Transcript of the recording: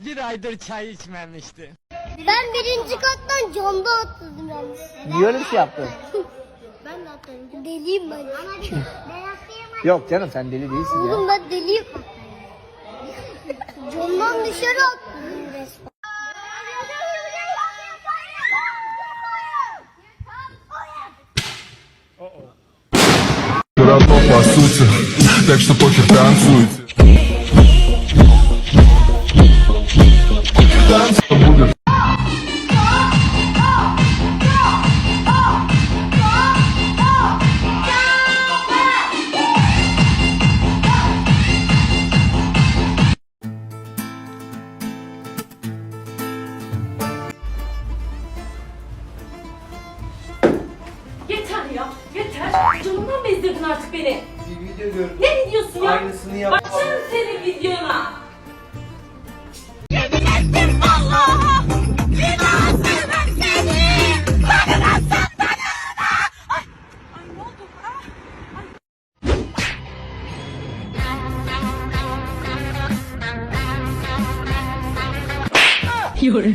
bir aydır çay içmemişti. Ben birinci kattan camda atladım yalnız. Niye öyle bir şey yaptın? Ben de atladım. Deliyim ben. Yok canım sen deli değilsin ya. Oğlum ben deliyim. Camdan dışarı atladım resmen. Городок по сути, так что похер танцуйте. Dansa budur. Yeter ya, yeter. Canımdan bezdirdin artık beni. Bir video gördüm. Ne videosu ya? Aynısını yaptım. Açın senin video. 有人。